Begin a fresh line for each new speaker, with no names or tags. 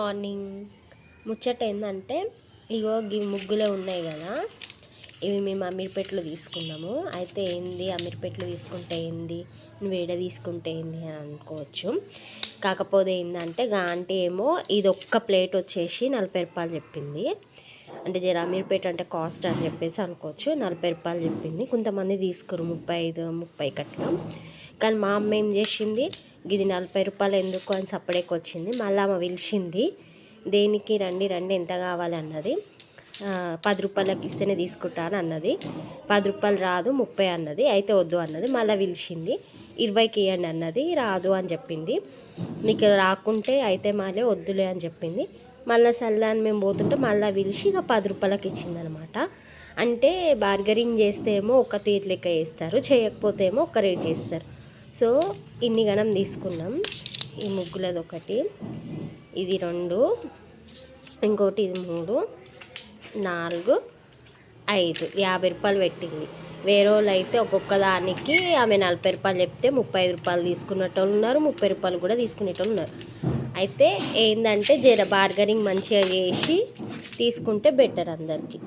Morning ముచ్చట ఏంటంటే ఇగో ఈ ముగ్గులే ఉన్నాయి కదా ఇవి మేము అమీర్పేటలో తీసుకున్నాము. అయితే ఏంది అమీర్పేటలో తీసుకుంటే ఏంది వేడ తీసుకుంటే ఏంది అని అనుకోవచ్చు. కాకపోతే ఏంటంటే గా ఆంటీ ఏమో ఇది ఒక్క ప్లేట్ వచ్చేసి నలభై రూపాయలు చెప్పింది. అంటే జర అమీర్పేట అంటే కాస్ట్ అని చెప్పేసి అనుకోవచ్చు. నలభై రూపాయలు చెప్పింది. కొంతమంది తీసుకురు ముప్పై ఐదు ముప్పై కట్టడం కానీ మా అమ్మ ఏం చేసింది ఇది నలభై రూపాయలు ఎందుకు అని సపడేకి వచ్చింది. మళ్ళీ ఆమె పిలిచింది దేనికి రండి రండి ఎంత కావాలి? అన్నది. పది రూపాయలకి ఇస్తేనే తీసుకుంటాను అన్నది. పది రూపాయలు రాదు ముప్పై అన్నది. అయితే వద్దు అన్నది. మళ్ళీ పిలిచింది ఇరవైకి ఇవ్వండి అన్నది. రాదు అని చెప్పింది. మీకు రాకుంటే అయితే మళ్ళీ వద్దులే అని చెప్పింది. మళ్ళీ సల్లా అని మేము పోతుంటే మళ్ళీ పిలిచి ఇక పది రూపాయలకి ఇచ్చింది అనమాట అంటే బార్గరింగ్ చేస్తే ఏమో ఒక తీరు లెక్క వేస్తారు చేయకపోతే ఏమో ఒక రేట్ చేస్తారు. సో ఇన్ని గణం తీసుకున్నాం. ఈ ముగ్గులది ఒకటి ఇది రెండు ఇంకోటి ఇది మూడు నాలుగు ఐదు. యాభై రూపాయలు పెట్టింది. వేరే వాళ్ళు అయితే ఒక్కొక్క దానికి ఆమె నలభై రూపాయలు చెప్తే ముప్పై ఐదు రూపాయలు తీసుకునేటోళ్ళు ఉన్నారు ముప్పై రూపాయలు కూడా తీసుకునేటోళ్ళు ఉన్నారు. అయితే ఏంటంటే జర బార్గనింగ్ మంచిగా చేసి తీసుకుంటే బెటర్ అందరికీ.